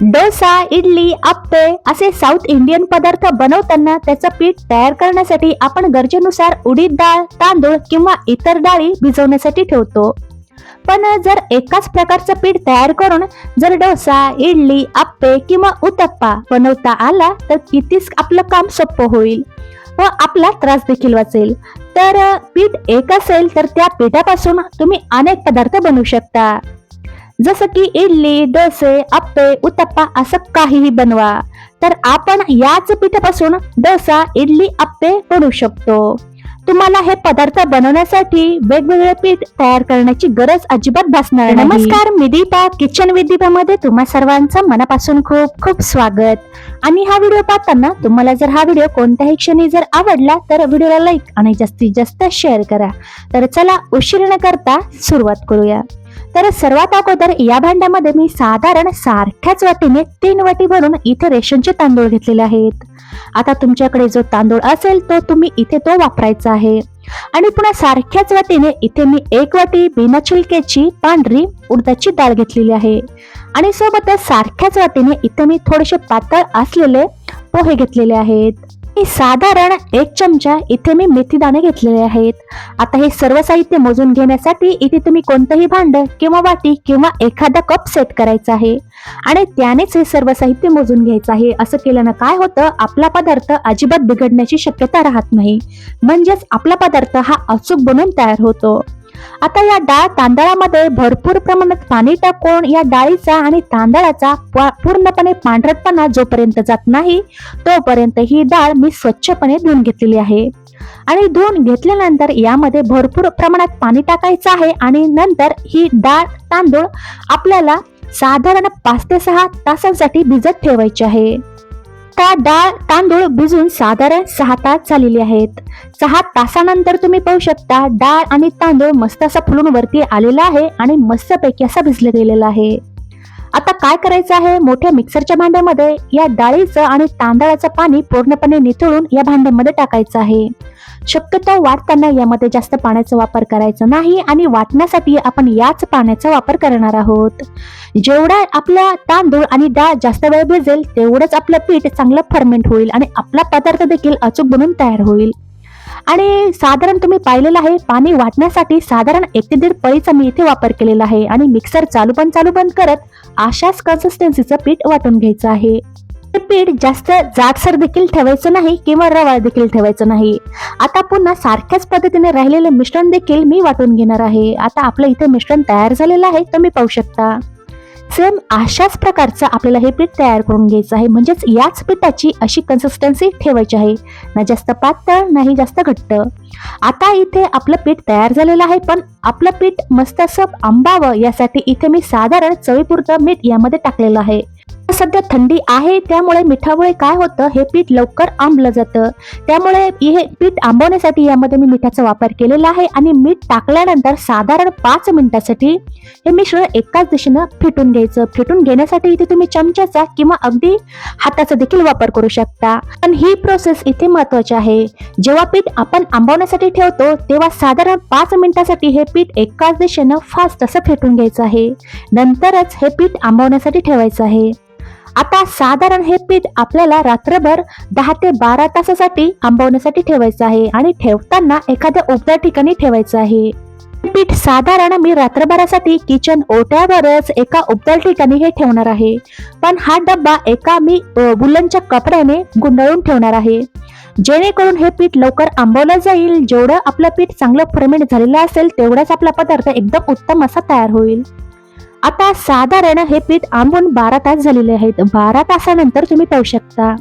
डोसा इडली आप्पे असे south Indian पदार्थ बनवताना त्याचं पीठ तयार करण्यासाठी आपण गरजेनुसार उडीद डाळ तांदूळ किंवा इतर डाळी भिजवण्यासाठी ठेवतो. पण जर एकाच प्रकारचं पीठ तयार करून जर डोसा इडली आप्पे किंवा उतप्पा बनवता आला तर कितीच आपलं काम सोपं होईल व आपला त्रास देखील वाचेल. तर पीठ एक असेल तर त्या पिठापासून तुम्ही अनेक पदार्थ बनवू शकता. जसं की इडली डोसे आप्पे उत्तप्पा असं काहीही बनवा. तर आपण याच पिठापासून डोसा इडली अप्पे बनवू शकतो. तुम्हाला हे पदार्थ बनवण्यासाठी वेगवेगळे पीठ तयार करण्याची गरज अजिबात भासणार नमस्कार मी दीपा किचन विथ दीपामध्ये तुम्हा सर्वांचं मनापासून खूप खूप स्वागत. आणि हा व्हिडिओ पाहताना तुम्हाला जर हा व्हिडिओ कोणत्याही क्षणी जर आवडला तर व्हिडिओला लाईक आणि जास्तीत जास्त शेअर करा. तर चला उशीर न करता सुरुवात करूया. तर सर्वात अगोदर या भांड्यामध्ये मी साधारण सारख्याच वाटीने तीन वाटी भरून इथे रेशनचे तांदूळ घेतलेले आहेत. आता तुमच्याकडे जो तांदूळ असेल तो तुम्ही इथे तो वापरायचा आहे. आणि पुन्हा सारख्याच वाटीने इथे मी एक वाटी बिना छिलक्याची पांढरी उडदाची डाळ घेतलेली आहे. आणि सोबतच सारख्याच वाटीने इथे मी थोडेसे पातळ असलेले पोहे घेतलेले आहेत. साधारण एक चमचा इथे मी मेथी दाणे घेतलेले आहेत. आता हे सर्व साहित्य मोजून घेण्यासाठी इथे तुम्ही कोणतंही भांड किंवा वाटी किंवा एखादा कप सेट करायचा आहे. आणि त्यानेच हे सर्व साहित्य मोजून घ्यायचं आहे. असं केल्यानं काय होतं? आपला पदार्थ अजिबात बिघडण्याची शक्यता राहत नाही. म्हणजेच आपला पदार्थ हा अचूक बनून तयार होतो. आता या डाळ तांदळामध्ये भरपूर प्रमाणात पाणी टाकून या डाळीचा आणि तांदळाचा पूर्णपणे पांढरटपणा जोपर्यंत जात नाही तोपर्यंत ही डाळ मी स्वच्छपणे धुवून घेतलेली आहे. आणि धुवून घेतल्यानंतर यामध्ये भरपूर प्रमाणात पाणी टाकायचं आहे आणि नंतर ही डाळ तांदूळ आपल्याला साधारण पाच ते सहा तासांसाठी भिजत ठेवायचे आहे. आता डाळ तांदूळ भिजून साधारण सहा तास झालेले आहेत. सहा तासानंतर तुम्ही पाहू शकता डाळ आणि तांदूळ मस्त असा फुलून वरती आलेला आहे आणि मस्तपैकी असा भिजलं गेलेला आहे. आता काय करायचं आहे? मोठ्या मिक्सरच्या भांड्यामध्ये या डाळीचं आणि तांदळाचं पाणी पूर्णपणे निथळून या भांड्यामध्ये टाकायचं आहे. शक्यतो वाटताना यामध्ये जास्त पाण्याचा वापर करायचा नाही आणि वाटण्यासाठी आपण याच पाण्याचा वापर करणार आहोत. जेवढा आपला तांदूळ आणि डाळ जास्त वेळ भिजेल तेवढंच आपलं पीठ चांगलं फर्मेंट होईल आणि आपला पदार्थ देखील अचूक बनून तयार होईल. आणि साधारण तुम्ही पाहिलेलं आहे पाणी वाटण्यासाठी साधारण एक ते दीड पळीचा मी इथे वापर केलेला आहे आणि मिक्सर चालू पण चालू बंद करत अशाच कन्सिस्टन्सीचं पीठ वाटून घ्यायचं आहे. पीठ जास्त जाडसर देखील ठेवायचं नाही किंवा रवाळ देखील ठेवायचं नाही. आता पुन्हा सारख्याच पद्धतीने राहिलेले मिश्रण देखील मी वाटून घेणार आहे. आता आपलं इथे मिश्रण तयार झालेलं आहे तुम्ही पाहू शकता. सेम अशाच प्रकारचं आपल्याला हे पीठ तयार करून घ्यायचं आहे. म्हणजेच याच पिठाची अशी कन्सिस्टन्सी ठेवायची आहे. ना जास्त पातळ नाही जास्त घट्ट. आता इथे आपलं पीठ तयार झालेलं आहे पण आपलं पीठ मस्त असं आंबावं यासाठी इथे मी साधारण चवीपुरतं मीठ यामध्ये टाकलेलं आहे. सध्या थंडी आहे त्यामुळे मिठामुळे काय होतं हे पीठ लवकर आंबलं जातं. त्यामुळे हे पीठ आंबवण्यासाठी यामध्ये मी मिठाचा वापर केलेला आहे आणि मीठ टाकल्यानंतर साधारण पाच मिनिटासाठी हे मिश्रण एकाच दिशेनं फेटून घ्यायचं. फेटून घेण्यासाठी इथे तुम्ही चमच्याचा किंवा अगदी हाताचा देखील वापर करू शकता. पण ही प्रोसेस इथे महत्वाची आहे. जेव्हा पीठ आपण आंबवण्यासाठी ठेवतो तेव्हा साधारण पाच मिनिटासाठी हे पीठ एकाच दिशेनं फास्ट असं फेटून घ्यायचं आहे. नंतरच हे पीठ आंबवण्यासाठी ठेवायचं आहे. आता साधारण हे पीठ आपल्याला रात्रभर दहा ते बारा तासासाठी आंबवण्यासाठी ठेवायचं आहे आणि ठेवताना एखाद्या उबदार ठिकाणी ठेवायचं आहे. पीठ साधारण मी रात्रभरासाठी किचन ओट्यावरच एका उबदार ठिकाणी हे ठेवणार आहे. पण हा डब्बा एका मी बुलनच्या कपड्याने गुंडाळून ठेवणार आहे. जेणेकरून हे पीठ लवकर आंबवलं जाईल जेवढं आपलं पीठ चांगलं फर्मेंट झालेलं असेल तेवढाच आपला पदार्थ एकदम उत्तम असा तयार होईल. आता साधारण हे पीठ आंबून बारा तास झालेले आहेत. बारा तासानंतर तुम्ही पाहू शकता.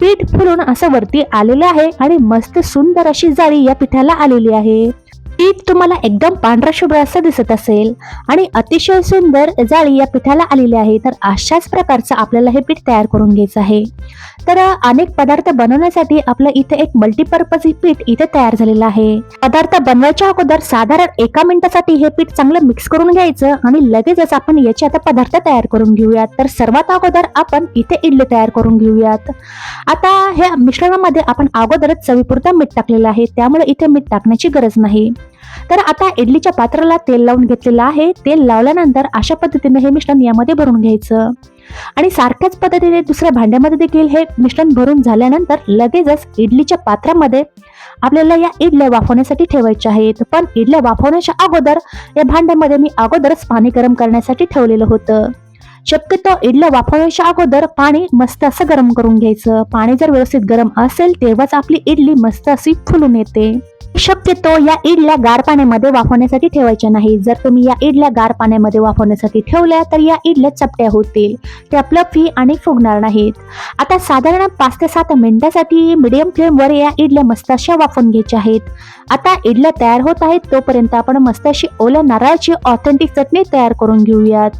पीठ फुलून असं वरती आलेलं आहे आणि मस्त सुंदर अशी जाळी या पिठाला आलेली आहे. पीठ तुम्हाला एकदम पांढरा शुभ्र असं दिसत असेल आणि अतिशय सुंदर जाळी या पिठाला आलेली आहे. तर अशाच प्रकारचं आपल्याला हे पीठ तयार करून घ्यायचं आहे. तर अनेक पदार्थ बनवण्यासाठी आपलं इथे एक मल्टीपर्पज पीठ इथे तयार झालेलं आहे. पदार्थ बनवायच्या अगोदर साधारण एका मिनिटासाठी हे पीठ चांगलं मिक्स करून घ्यायचं आणि लगेचच आपण याचे आता पदार्थ तयार करून घेऊयात. तर सर्वात अगोदर आपण इथे इडली तयार करून घेऊयात. आता ह्या मिश्रणामध्ये आपण अगोदरच चवीपुरता मीठ टाकलेलं आहे. त्यामुळे इथे मीठ टाकण्याची गरज नाही. तर आता इडलीच्या पात्राला तेल लावून घेतलेलं आहे. तेल लावल्यानंतर अशा पद्धतीने हे मिश्रण यामध्ये भरून घ्यायचं. आणि सारख्याच पद्धतीने दुसऱ्या भांड्यामध्ये देखील हे मिश्रण भरून झाल्यानंतर लगेचच इडलीच्या पात्रामध्ये आपल्याला या इडल्या वाफवण्यासाठी ठेवायच्या आहेत. पण इडल्या वाफवण्याच्या अगोदर या भांड्यामध्ये मी अगोदरच पाणी गरम करण्यासाठी ठेवलेलं होतं. शक्यतो इडलं वाफवण्याच्या अगोदर पाणी मस्त असं गरम करून घ्यायचं. पाणी जर व्यवस्थित गरम असेल तेव्हाच आपली इडली मस्त अशी फुलून येते. शक्यतो या इडल्या गार पाण्यामध्ये वाफवण्यासाठी ठेवायच्या नाही. जर तुम्ही या इडल्या गार पाण्यामध्ये वाफवण्यासाठी ठेवल्या तर या इडल्या चपट्या होतील. त्या प्लफी आणि फुगणार नाहीत. आता साधारण पाच ते सात मिनिटासाठी मिडियम फ्लेमवर या इडल्या मस्त अशा वाफवून घ्यायच्या आहेत. आता इडल्या तयार होत आहेत तोपर्यंत आपण मस्त अशी ओल्या नारळाची ऑथेंटिक चटणी तयार करून घेऊयात.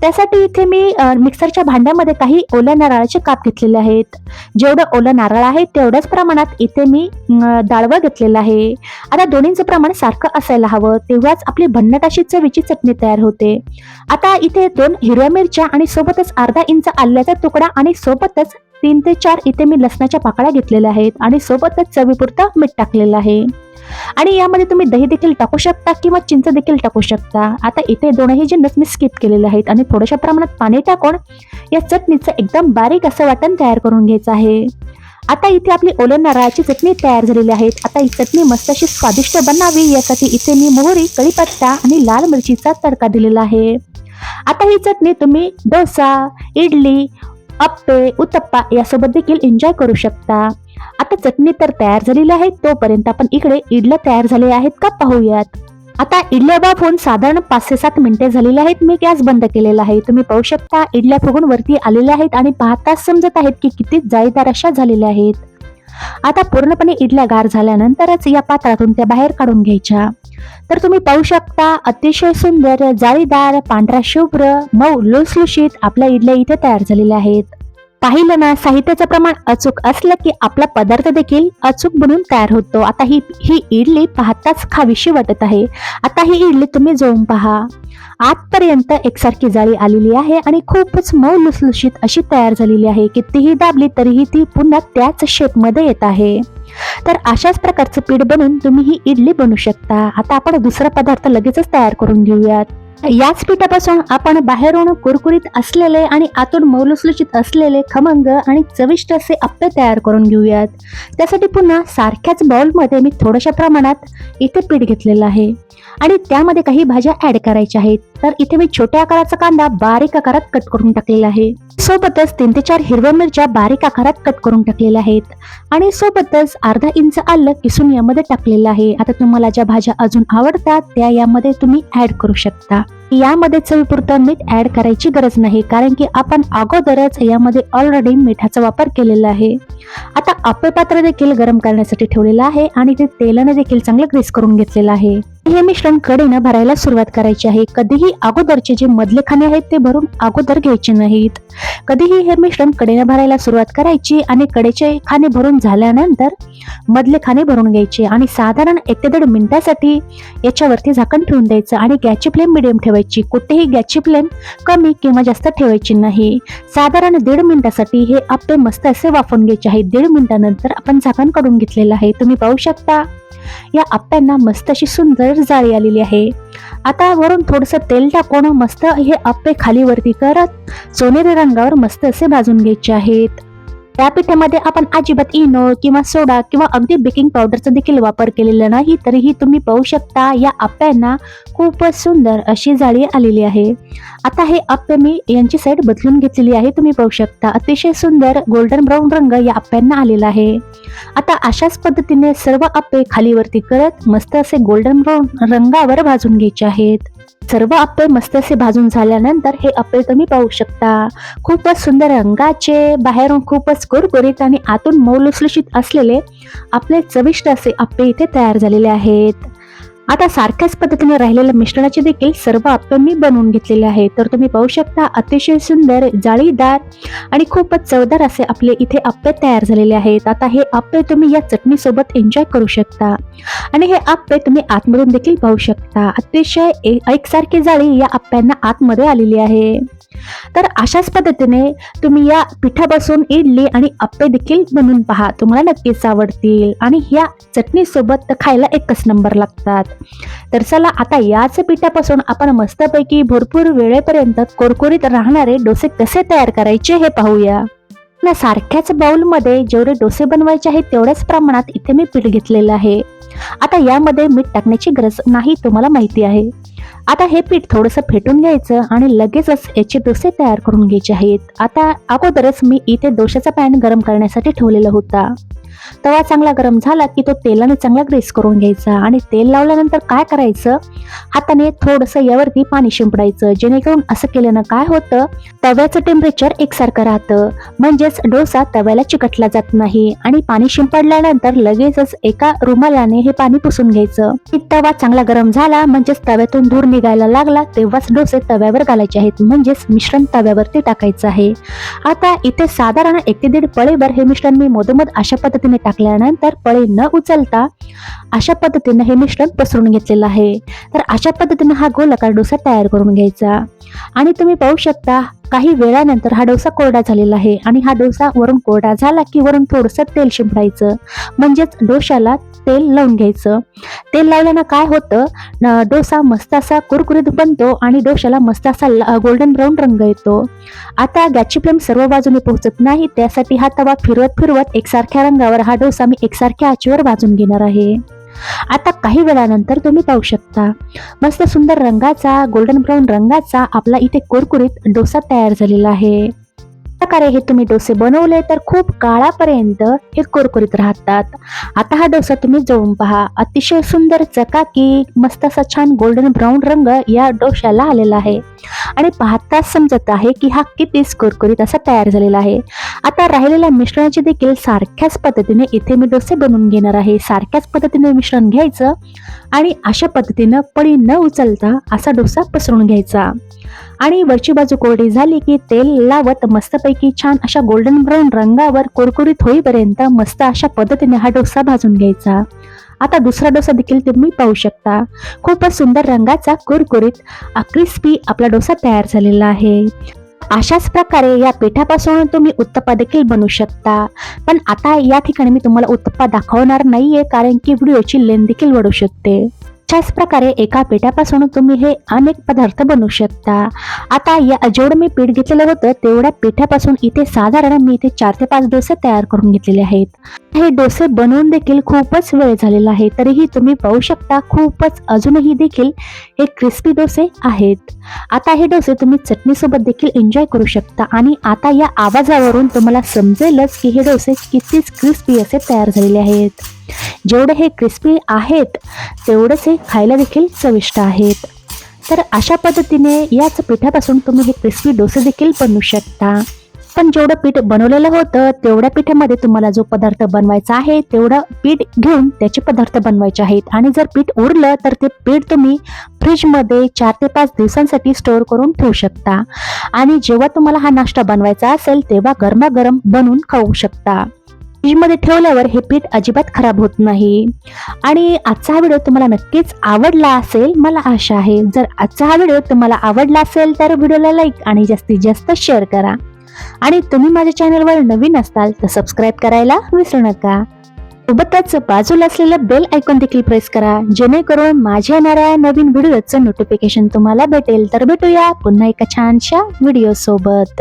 त्यासाठी इथे मी मिक्सरच्या भांड्यामध्ये काही ओल्या नारळाचे काप घेतलेले आहेत. जेवढं ओलं नारळ आहे तेवढ्याच प्रमाणात इथे मी अ, डाळवं घेतलेलं आहे. आता दोन्हींचं प्रमाण सारखं असायला हवं तेव्हाच आपली भन्नाट चवीची चटणी तयार होते. आता इथे दोन हिरव्या मिरच्या आणि सोबतच अर्धा इंच आल्याचा तुकडा आणि सोबतच तीन ते चार इथे मी लसणाच्या पाकळ्या घेतलेल्या आहेत आणि सोबतच चवीपुरतं मीठ टाकलेलं आहे. आणि यामध्ये तुम्ही दही देखील टाकू शकता किंवा चिंच देखील टाकू शकता. आता इथे दोनही जिन्नस मी स्किप केलेले आहेत आणि थोड्याशा प्रमाणात पाणी टाकून या चटणीचं एकदम बारीक असं वाटण तयार करून घ्यायचं आहे. आता इथे आपली ओल्या नारळाची चटणी तयार झालेली आहे. आता ही चटणी मस्त अशी स्वादिष्ट बनावी यासाठी इथे मी मोहरी कढीपत्ता आणि लाल मिरचीचा तडका दिलेला आहे. आता ही चटणी तुम्ही डोसा इडली अप्पे उत्तप्पा यासोबत देखील एन्जॉय करू शकता. आता चटणी तर तयार झालेली आहे तोपर्यंत आपण इकडे इडल्या तयार झाले आहेत का पाहूयात. आता इडल्या बाफून साधारण पाच ते सात मिनिटे झालेली आहेत मी गॅस बंद केलेला आहे. तुम्ही पाहू शकता इडल्या फुगून वरती आलेल्या आहेत आणि पाहताच समजत आहेत की किती जाळीदार अशा झालेल्या आहेत. आता पूर्णपणे इडल्या गार झाल्यानंतरच या पात्रातून त्या बाहेर काढून घ्यायच्या. तर तुम्ही पाहू शकता अतिशय सुंदर जाळीदार पांढरा शुभ्र मऊ लुसलुशीत आपल्या इडल्या इथे तयार झालेल्या आहेत. पाहिलं ना साहित्याचं प्रमाण अचूक असलं की आपला पदार्थ देखील अचूक बनून तयार होतो. आता ही ही इडली पाहताच खावीशी वाटत आहे. आता ही इडली तुम्ही जोडून पहा. आतपर्यंत एकसारखी जाळी आलेली आहे आणि खूपच मऊ लुसलुशीत अशी तयार झालेली आहे. कितीही दाबली तरीही ती पुन्हा त्याच शेपमध्ये येत आहे. तर अशाच प्रकारचं पीठ बनवून तुम्ही ही इडली बनवू शकता. आता आपण दुसरा पदार्थ लगेचच तयार करून घेऊयात. याच पिठापासून आपण बाहेरून कुरकुरीत असलेले आणि आतून मौलुसलुचित असलेले खमंग आणि चविष्ट असे अप्पे तयार करून घेऊयात. त्यासाठी पुन्हा सारख्याच बाउलमध्ये मी थोड्याशा प्रमाणात इथे पीठ घेतलेलं आहे. आणि त्यामध्ये काही भाज्या ऍड करायच्या आहेत. तर इथे मी छोट्या आकाराचा कांदा बारीक आकारात कट करून टाकलेला आहे. सोबतच तीन ते चार हिरव्या मिरच्या बारीक आकारात कट करून टाकलेल्या आहेत. आणि सोबतच अर्धा इंच आलं किसून यामध्ये टाकलेलं आहे. आता तुम्हाला ज्या भाज्या अजून आवडतात त्या यामध्ये तुम्ही ऍड करू शकता. यामध्ये चवीपुरतं मीठ ऍड करायची गरज नाही कारण की आपण अगोदरच यामध्ये ऑलरेडी मिठाचा वापर केलेला आहे. आता आप्पे पात्र देखील गरम करण्यासाठी ठेवलेलं आहे आणि ते तेलाने देखील चांगलं ग्रीस करून घेतलेलं आहे. हे मिश्रण कडेनं भरायला सुरुवात करायची आहे. कधीही अगोदरचे जे मधले खाणे आहेत ते भरून अगोदर घ्यायचे नाहीत. कधीही हे मिश्रण कडेनं भरायला सुरुवात करायची आणि कडेचे खाणे भरून झाल्यानंतर मधले खाणे भरून घ्यायचे आणि साधारण एक ते दीड मिनिटासाठी याच्यावरती झाकण ठेवून द्यायचं आणि गॅसची फ्लेम मिडियम ठेवायची. कुठेही गॅसची फ्लेम कमी किंवा जास्त ठेवायची नाही. साधारण दीड मिनिटासाठी हे आपले मस्त असे वाफवून घ्यायचे आहेत दीड मिनिटानंतर आपण झाकण काढून घेतलेलं आहे. तुम्ही पाहू शकता. या आप्प्यांना मस्त अशी सुंदर जाळी आलेली आहे. आता वरून थोडस तेल टाकून मस्त हे आप्पे खाली वरती करत सोनेरी रंगावर मस्त असे भाजून घ्यायचे आहेत. त्या पिठामध्ये आपण अजिबात इनो किंवा सोडा किंवा अगदी बेकिंग पावडरचा देखील वापर केलेला नाही तरीही तुम्ही पाहू शकता या आप्प्यांना खूपच सुंदर अशी जाळी आलेली आहे. आता हे आप्पे मी यांची साईड बदलून घेतलेली आहे तुम्ही पाहू शकता. अतिशय सुंदर गोल्डन ब्राऊन रंग या आप्प्यांना आलेला आहे. आता अशाच पद्धतीने सर्व आप्पे खालीवरती करत मस्त असे गोल्डन ब्राऊन रंगावर भाजून घ्यायचे आहेत. सर्व आप्पे मस्त असे भाजून झाल्यानंतर हे आप्पे तुम्ही पाहू शकता. खूपच सुंदर रंगाचे बाहेरून खूपच कुरकुरीत आणि आतून मौलुसलुषित असलेले आपले चविष्ट असे आप्पे इथे तयार झालेले आहेत. आता सारख्याच पद्धतीने राहिलेल्या मिश्रणाचे देखील सर्व आपण मी बनवून घेतलेले आहेत तर तुम्ही पाहू शकता अतिशय सुंदर जाळीदार आणि खूपच चवदार असे आपले इथे आप्पे तयार झालेले आहेत. आता हे आप्पे तुम्ही या चटणीसोबत एन्जॉय करू शकता. आणि हे आप्पे तुम्ही आतमधून देखील पाहू शकता. अतिशय एकसारखी जाळी या आप्प्यांना आतमध्ये आलेली आहे. तर अशाच पद्धतीने तुम्ही या पिठापासून इडली आणि अप्पे देखील बनवून पहा. तुम्हाला नक्कीच आवडतील. आणि ह्या चटणीसोबत तर खायला एकच नंबर लागतात. तर चला आता याच पिठापासून आपण मस्तपैकी भरपूर वेळेपर्यंत कुरकुरीत राहणारे डोसे कसे तयार करायचे हे पाहूया. ना सारख्याच बाउलमध्ये जेवढे डोसे बनवायचे आहेत तेवढ्याच प्रमाणात इथे मी पीठ घेतलेलं आहे. आता यामध्ये मीठ टाकण्याची गरज नाही तुम्हाला माहिती आहे. आता हे पीठ थोडंसं फेटून घ्यायचं आणि लगेचच याचे डोसे तयार करून घ्यायचे आहेत. आता अगोदरच मी इथे डोशाचा पॅन गरम करण्यासाठी ठेवलेला होता. तवा चांगला गरम झाला की तो तेलाने चांगला ग्रेस करून घ्यायचा. आणि तेल लावल्यानंतर काय करायचं? हाताने थोडंसं यावरती पाणी शिंपडायचं. जेणेकरून असं केल्यानं काय होतं? तव्याचं टेम्परेचर एकसारखं राहतं. म्हणजेच डोसा तव्याला चिकटला जात नाही. आणि पाणी शिंपडल्यानंतर लगेचच एका रुमालाने हे पाणी पुसून घ्यायचं. की तवा चांगला गरम झाला म्हणजेच तव्यातून धूर निघायला लागला तेव्हाच डोसे तव्यावर घालायचे आहेत. म्हणजेच मिश्रण तव्यावरती टाकायचं आहे. आता इथे साधारण एक ते दीड पळेभर हे मिश्रण मी मधोमध अशा पद्धतीने टाकल्यानंतर पळे न उचलता अशा पद्धतीने हे मिश्रण पसरून घेतलेलं आहे. तर अशा पद्धतीने हा गोलाकार डोसा तयार करून घ्यायचा. आणि तुम्ही पाहू शकता काही वेळानंतर हा डोसा कोरडा झालेला आहे. आणि हा डोसा वरून कोरडा झाला की वरून थोडंसं तेल शिंपडायचं. म्हणजेच डोशाला तेल लावून घ्यायचं. तेल लावल्यानं काय होतं? डोसा मस्त असा कुरकुरीत बनतो आणि डोशाला मस्त असा गोल्डन ब्राऊन रंग येतो. आता गॅसची फ्लेम सर्व बाजूने पोहोचत नाही त्यासाठी हा तवा फिरवत फिरवत एकसारख्या रंगावर हा डोसा मी एकसारख्या आचेवर भाजून घेणार आहे. आता काही वेळानंतर तुम्ही पाहू शकता. मस्त सुंदर रंगाचा गोल्डन ब्राऊन रंगाचा आपला इथे कुरकुरीत डोसा तयार झालेला आहे. प्रकारे हे तुम्ही डोसे बनवले तर खूप काळापर्यंत हे कुरकुरीत राहतात. आता हा डोसा तुम्ही जवळून पहा. अतिशय सुंदर चकाकी मस्त असा छान गोल्डन ब्राऊन रंग या डोश्याला आलेला आहे. आणि पाहताच समजत आहे की हा कितीच कुरकुरीत असा तयार झालेला आहे. आता राहिलेल्या मिश्रणाचे देखील सारख्याच पद्धतीने इथे मी डोसे बनवून घेणार आहे. सारख्याच पद्धतीने मिश्रण घ्यायचं आणि अशा पद्धतीनं पळी न उचलता असा डोसा पसरून घ्यायचा. आणि वरची बाजू कोरडी झाली की तेल लावत मस्तपैकी छान अशा गोल्डन ब्राऊन रंगावर कुरकुरीत होईपर्यंत मस्त अशा पद्धतीने हा डोसा भाजून घ्यायचा. आता दुसरा डोसा देखील तुम्ही पाहू शकता. खूपच सुंदर रंगाचा कुरकुरीत क्रिस्पी आपला डोसा तयार झालेला आहे. अशाच प्रकारे या पिठापासून तुम्ही उत्तप्पा देखील बनवू शकता. पण आता या ठिकाणी मी तुम्हाला उत्तप्पा दाखवणार नाहीये कारण की व्हिडिओची लेन देखील वाढू शकते. अशाच प्रकारे एका पिठापासून तुम्ही हे अनेक पदार्थ बनवू शकता. आता या जेवढं मी पीठ घेतलेलं होतं तेवढ्या पिठापासून इथे साधारण मी इथे चार ते पाच डोसे तयार करून घेतलेले आहेत. हे डोसे बनवून देखील खूपच वेळ झालेला आहे तरीही तुम्ही पाहू शकता खूपच अजूनही देखील हे क्रिस्पी डोसे आहेत. आता हे डोसे तुम्ही चटणीसोबत देखील एन्जॉय करू शकता आणि आता या आवाजावरून तुम्हाला समजेलच की हे डोसे कितीच क्रिस्पी असे तयार झालेले आहेत. जेवढे हे क्रिस्पी आहेत तेवढेच हे खायला देखील चविष्ट आहेत. तर अशा पद्धतीने याच पिठापासून तुम्ही हे क्रिस्पी डोसे देखील बनवू शकता. पण जेवढं पीठ बनवलेलं होतं तेवढ्या पिठामध्ये तुम्हाला जो पदार्थ बनवायचा आहे तेवढं पीठ घेऊन त्याचे पदार्थ बनवायचे आहेत. आणि जर पीठ उरलं तर ते पीठ तुम्ही फ्रीजमध्ये चार ते पाच दिवसांसाठी स्टोअर करून ठेवू शकता. आणि जेव्हा तुम्हाला हा नाश्ता बनवायचा असेल तेव्हा गरमागरम बनवून खाऊ शकता. फ्रीजमध्ये ठेवल्यावर हे पीठ अजिबात खराब होत नाही. आणि आजचा हा व्हिडिओ तुम्हाला नक्कीच आवडला असेल मला आशा आहे. जर आजचा हा व्हिडिओ तुम्हाला आवडला असेल तर व्हिडिओला लाईक आणि जास्तीत जास्त शेअर करा. आणि तुम्ही माझ्या चॅनलवर नवीन असाल तर सबस्क्राईब करायला विसरू नका. सोबतच बाजूला असलेलं बेल आयकॉन देखील प्रेस करा जेणेकरून माझ्या येणाऱ्या नवीन व्हिडिओचं नोटिफिकेशन तुम्हाला भेटेल. तर भेटूया पुन्हा एका छानशा व्हिडिओ सोबत